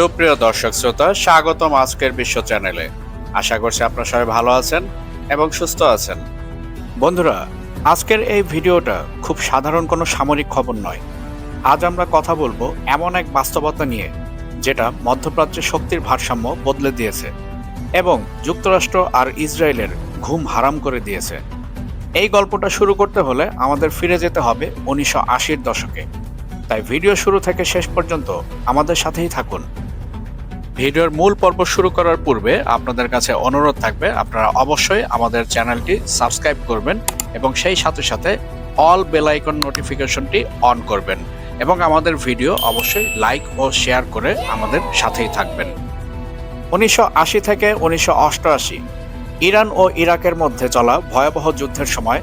সুপ্রিয় দর্শক শ্রোতা, স্বাগতম আজকের বিশ্ব চ্যানেলে। আশা করছি আপনারা সবাই ভালো আছেন এবং সুস্থ আছেন। বন্ধুরা, আজকের এই ভিডিওটা খুব সাধারণ কোনো সামরিক খবর নয়। আজ আমরা কথা বলব এমন এক বাস্তবতা নিয়ে, যেটা মধ্যপ্রাচ্যে শক্তির ভারসাম্য বদলে দিয়েছে এবং যুক্তরাষ্ট্র আর ইসরায়েলের ঘুম হারাম করে দিয়েছে। এই গল্পটা শুরু করতে হলে আমাদের ফিরে যেতে হবে উনিশশো আশির দশকে। তাই ভিডিও শুরু থেকে শেষ পর্যন্ত আমাদের সাথেই থাকুন। ভিডিওর মূল পর্ব শুরু করার পূর্বে আপনাদের কাছে অনুরোধ থাকবে, আপনারা অবশ্যই আমাদের চ্যানেলটি সাবস্ক্রাইব করবেন এবং সেই সাথে সাথে অল বেল আইকন নোটিফিকেশনটি অন করবেন এবং আমাদের ভিডিও অবশ্যই লাইক ও শেয়ার করে আমাদের সাথেই থাকবেন। উনিশশো আশি থেকে উনিশশো অষ্টআশি, ইরান ও ইরাকের মধ্যে চলা ভয়াবহ যুদ্ধের সময়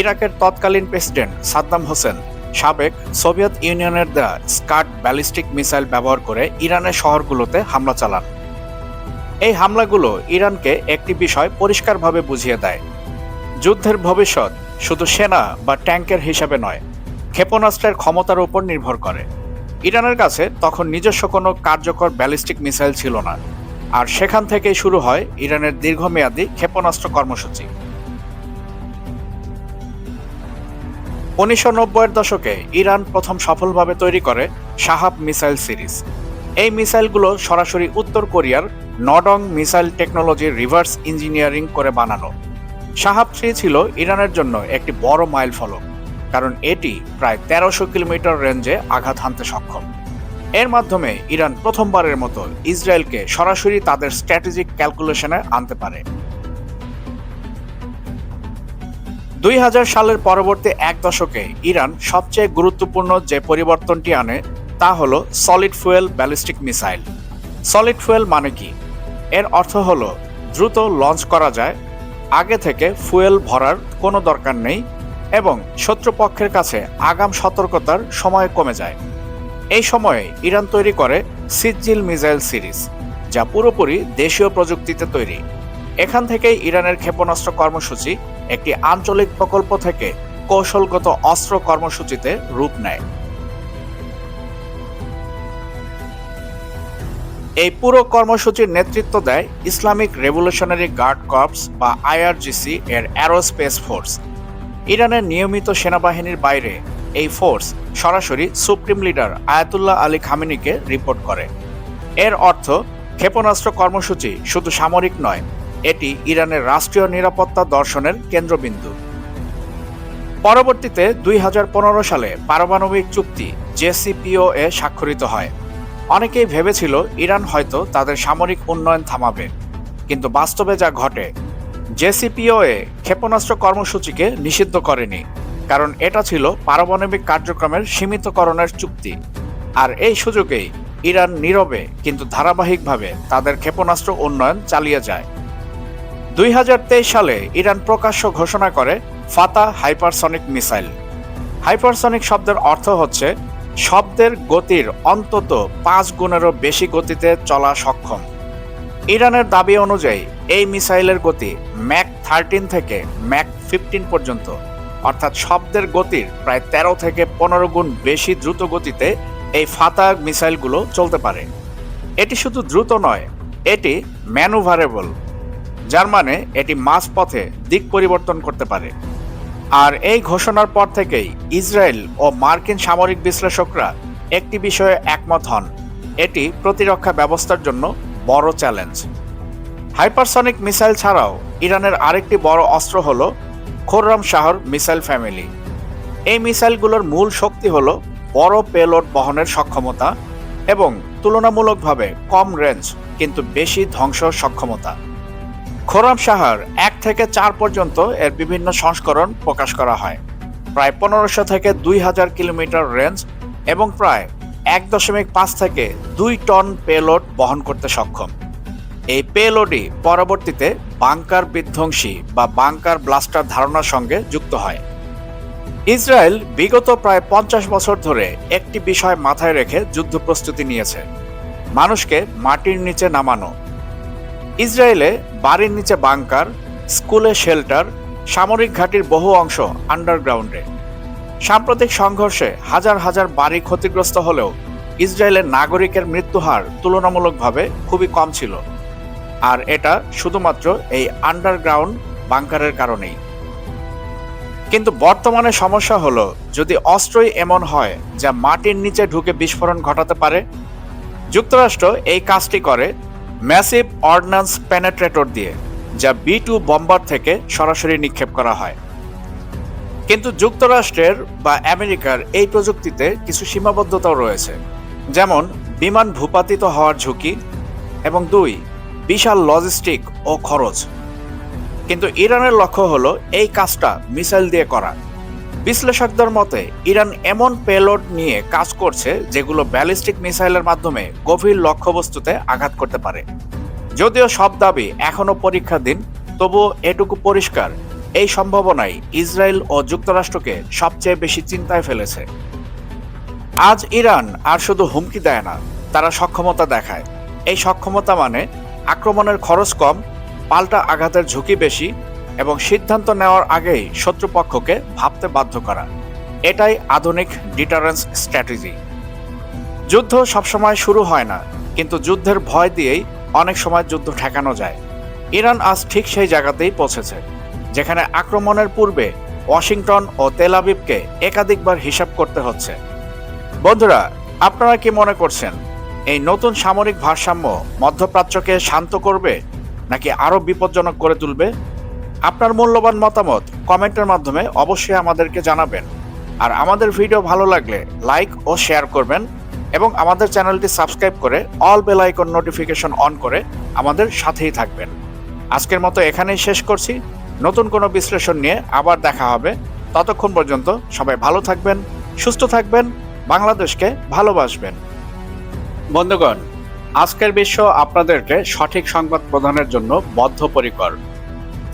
ইরাকের তৎকালীন প্রেসিডেন্ট সাদ্দাম হোসেন সাবেক সোভিয়েত ইউনিয়নের দেয়া স্কাট ব্যালিস্টিক মিসাইল ব্যবহার করে ইরানের শহরগুলোতে হামলা চালান। এই হামলাগুলো ইরানকে একটি বিষয় পরিষ্কারভাবে বুঝিয়ে দেয়। যুদ্ধের ভবিষ্যৎ শুধু সেনা বা ট্যাঙ্কের হিসাবে নয়, ক্ষেপণাস্ত্রের ক্ষমতার উপর নির্ভর করে। ইরানের কাছে তখন নিজস্ব কোনো কার্যকর ব্যালিস্টিক মিসাইল ছিল না, আর সেখান থেকেই শুরু হয় ইরানের দীর্ঘমেয়াদী ক্ষেপণাস্ত্র কর্মসূচি। উনিশশো নব্বইয়ের দশকে ইরান প্রথম সফলভাবে তৈরি করে শাহাব মিসাইল সিরিজ। এই মিসাইলগুলো সরাসরি উত্তর কোরিয়ার নডং মিসাইল টেকনোলজির রিভার্স ইঞ্জিনিয়ারিং করে বানানো। শাহাব থ্রি ছিল ইরানের জন্য একটি বড় মাইল ফলক, কারণ এটি প্রায় তেরোশো কিলোমিটার রেঞ্জে আঘাত হানতে সক্ষম। এর মাধ্যমে ইরান প্রথমবারের মতো ইসরায়েলকে সরাসরি তাদের স্ট্র্যাটেজিক ক্যালকুলেশনে আনতে পারে। দুই হাজার সালের পরবর্তী এক দশকে ইরান সবচেয়ে গুরুত্বপূর্ণ যে পরিবর্তনটি আনে তা হল solid fuel ballistic missile solid fuel মানে কি? এর অর্থ হল দ্রুত লঞ্চ করা যায়, আগে থেকে ফুয়েল ভরার কোনো দরকার নেই এবং শত্রুপক্ষের কাছে আগাম সতর্কতার সময় কমে যায়। এই সময়ে ইরান তৈরি করে সিজ্জিল মিসাইল সিরিজ, যা পুরোপুরি দেশীয় প্রযুক্তিতে তৈরি। এখান থেকেই ইরানের ক্ষেপণাস্ত্র কর্মসূচি একটি আঞ্চলিক প্রকল্প থেকে কৌশলগত অস্ত্র কর্মসূচিতে রূপ নেয়। এই পুরো কর্মসূচির নেতৃত্ব দেয় ইসলামিক রেভলিউশনারি গার্ড কর্পস বা আইআরজিসি এর অ্যারোস্পেস ফোর্স। ইরানের নিয়মিত সেনাবাহিনীর বাইরে এই ফোর্স সরাসরি সুপ্রিম লিডার আয়াতুল্লাহ আলী খামিনিকে রিপোর্ট করে। এর অর্থ, ক্ষেপণাস্ত্র কর্মসূচি শুধু সামরিক নয় এটি ইরানের রাষ্ট্রীয় নিরাপত্তা দর্শনের কেন্দ্রবিন্দু। পরবর্তীতে দুই হাজার পনেরো সালে পারমাণবিক চুক্তি জেসিপিও এ স্বাক্ষরিত হয়। অনেকেই ভেবেছিল ইরান হয়তো তাদের সামরিক উন্নয়ন থামাবে। কিন্তু বাস্তবে যা ঘটে, জেসিপিও এ ক্ষেপণাস্ত্র কর্মসূচিকে নিষিদ্ধ করেনি, কারণ এটা ছিল পারমাণবিক কার্যক্রমের সীমিতকরণের চুক্তি। আর এই সুযোগেই ইরান নীরবে কিন্তু ধারাবাহিকভাবে তাদের ক্ষেপণাস্ত্র উন্নয়ন চালিয়ে যায়। দুই হাজার তেইশ সালে ইরান প্রকাশ্য ঘোষণা করে ফাতা হাইপারসনিক মিসাইল। হাইপারসনিক শব্দের অর্থ হচ্ছে শব্দের গতির অন্তত পাঁচ গুণেরও বেশি গতিতে চলা সক্ষম। ইরানের দাবি অনুযায়ী এই মিসাইলের গতি ম্যাক থার্টিন থেকে ম্যাক ফিফটিন পর্যন্ত, অর্থাৎ শব্দের গতির প্রায় তেরো থেকে পনেরো গুণ বেশি দ্রুত গতিতে এই ফাতা মিসাইলগুলো চলতে পারে। এটি শুধু দ্রুত নয়, এটি ম্যানুভারেবল। যার মানে এটি মাঝপথে দিক পরিবর্তন করতে পারে। আর এই ঘোষণার পর থেকেই ইসরায়েল ও মার্কিন সামরিক বিশ্লেষকরা একটি বিষয়ে একমত হন। এটি প্রতিরক্ষা ব্যবস্থার জন্য বড় চ্যালেঞ্জ। হাইপারসনিক মিসাইল ছাড়াও ইরানের আরেকটি বড় অস্ত্র হল খোররাম শাহর মিসাইল ফ্যামিলি। এই মিসাইলগুলোর মূল শক্তি হল বড় পেলোড বহনের সক্ষমতা এবং তুলনামূলকভাবে কম রেঞ্জ, কিন্তু বেশি ধ্বংস সক্ষমতা। খোরাম সাহার এক থেকে চার পর্যন্ত এর বিভিন্ন সংস্করণ প্রকাশ করা হয়। প্রায় পনেরোশো থেকে দুই হাজার কিলোমিটার রেঞ্জ এবং প্রায় এক দশমিক পাঁচ থেকে দুই টন পেলোড বহন করতে সক্ষম। এই পেলোডই পরবর্তীতে বাংকার বিধ্বংসী বা বাংকার ব্লাস্টার ধারণার সঙ্গে যুক্ত হয়। ইসরায়েল বিগত প্রায় পঞ্চাশ বছর ধরে একটি বিষয় মাথায় রেখে যুদ্ধ প্রস্তুতি নিয়েছে। মানুষকে মাটির নিচে নামানো ইসরায়েলে বাড়ির নিচে বাংকার, স্কুলে শেল্টার, সামরিক ঘাঁটির বহু অংশ আন্ডারগ্রাউন্ডে। সাম্প্রতিক সংঘর্ষে হাজার হাজার বাড়ি ক্ষতিগ্রস্ত হলেও ইসরায়েলের নাগরিকের মৃত্যু হার তুলনামূলকভাবে খুবই কম ছিল। আর এটা শুধুমাত্র এই আন্ডারগ্রাউন্ড বাংকারের কারণেই। কিন্তু বর্তমানে সমস্যা হলো, যদি অস্ত্রই এমন হয় যা মাটির নিচে ঢুকে বিস্ফোরণ ঘটাতে পারে, যুক্তরাষ্ট্র এই কাজটি করে ম্যাসিভ অর্ডন্যান্স পেনেট্রেটর দিয়ে, যা বি টু বম্বার থেকে সরাসরি নিক্ষেপ করা হয়। কিন্তু যুক্তরাষ্ট্রের বা আমেরিকার এই প্রযুক্তিতে কিছু সীমাবদ্ধতাও রয়েছে। যেমন, বিমান ভূপাতিত হওয়ার ঝুঁকি এবং দুই, বিশাল লজিস্টিক ও খরচ। কিন্তু ইরানের লক্ষ্য হলো এই কাজটা মিসাইল দিয়ে করা। বিশ্লেষকদের মতে, ইরান এমন পেলোড নিয়ে কাজ করছে যেগুলো ব্যালিস্টিক মিসাইলের মাধ্যমে গভীর লক্ষ্যবস্তুতে আঘাত করতে পারে। যদিও সব দাবি এখনও পরীক্ষা দিন, তবুও এটুকু পরিষ্কার, এই সম্ভাবনাই ইসরায়েল ও যুক্তরাষ্ট্রকে সবচেয়ে বেশি চিন্তায় ফেলেছে। আজ ইরান আর শুধু হুমকি দেয় না, তারা সক্ষমতা দেখায়। এই সক্ষমতা মানে আক্রমণের খরচ কম, পাল্টা আঘাতের ঝুঁকি বেশি এবং সিদ্ধান্ত নেওয়ার আগেই শত্রুপক্ষকে ভাবতে বাধ্য করা। এটাই আধুনিক ডিটারেন্স স্ট্র্যাটেজি যুদ্ধ সবসময় শুরু হয় না, কিন্তু যুদ্ধের ভয় দিয়েই অনেক সময় যুদ্ধ ঠেকানো যায়। ইরান আজ ঠিক সেই জায়গাতেই পৌঁছেছে, যেখানে আক্রমণের পূর্বে ওয়াশিংটন ও তেল আবিবকে একাধিকবার হিসাব করতে হচ্ছে। বন্ধুরা, আপনারা কি মনে করছেন, এই নতুন সামরিক ভারসাম্য মধ্যপ্রাচ্যকে শান্ত করবে, নাকি আরও বিপজ্জনক করে তুলবে? আপনার মূল্যবান মতামত কমেন্টের মাধ্যমে অবশ্যই আমাদেরকে জানাবেন। আর আমাদের ভিডিও ভালো লাগলে লাইক ও শেয়ার করবেন এবং আমাদের চ্যানেলটি সাবস্ক্রাইব করে all bell icon notification on করে আমাদের সাথেই থাকবেন। আজকের মতো এখানেই শেষ করছি। নতুন কোনো বিশ্লেষণ নিয়ে আবার দেখা হবে। ততক্ষণ পর্যন্ত সবাই ভালো থাকবেন, সুস্থ থাকবেন, বাংলাদেশকে ভালোবাসবেন। বন্ধুগণ, আজকের বিশ্ব আপনাদেরকে সঠিক সংবাদ প্রদানের জন্য বদ্ধপরিকর।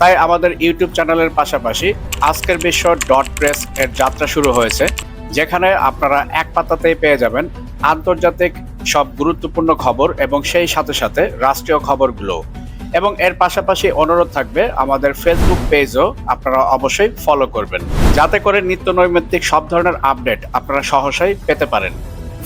তাই আমাদের ইউটিউব চ্যানেলের পাশাপাশি আজকের বিশ্ব ডট প্রেস এর যাত্রা শুরু হয়েছে, যেখানে আপনারা এক পাতাতেই পেয়ে যাবেন আন্তর্জাতিক সব গুরুত্বপূর্ণ খবর এবং সেই সাথে সাথে রাষ্ট্রীয় খবরগুলো। এবং এর পাশাপাশি অনুরোধ থাকবে, আমাদের ফেসবুক পেজও আপনারা অবশ্যই ফলো করবেন। যাতে করে নিত্য নৈমিত্তিক সব ধরনের আপডেট আপনারা সহসাই পেতে পারেন।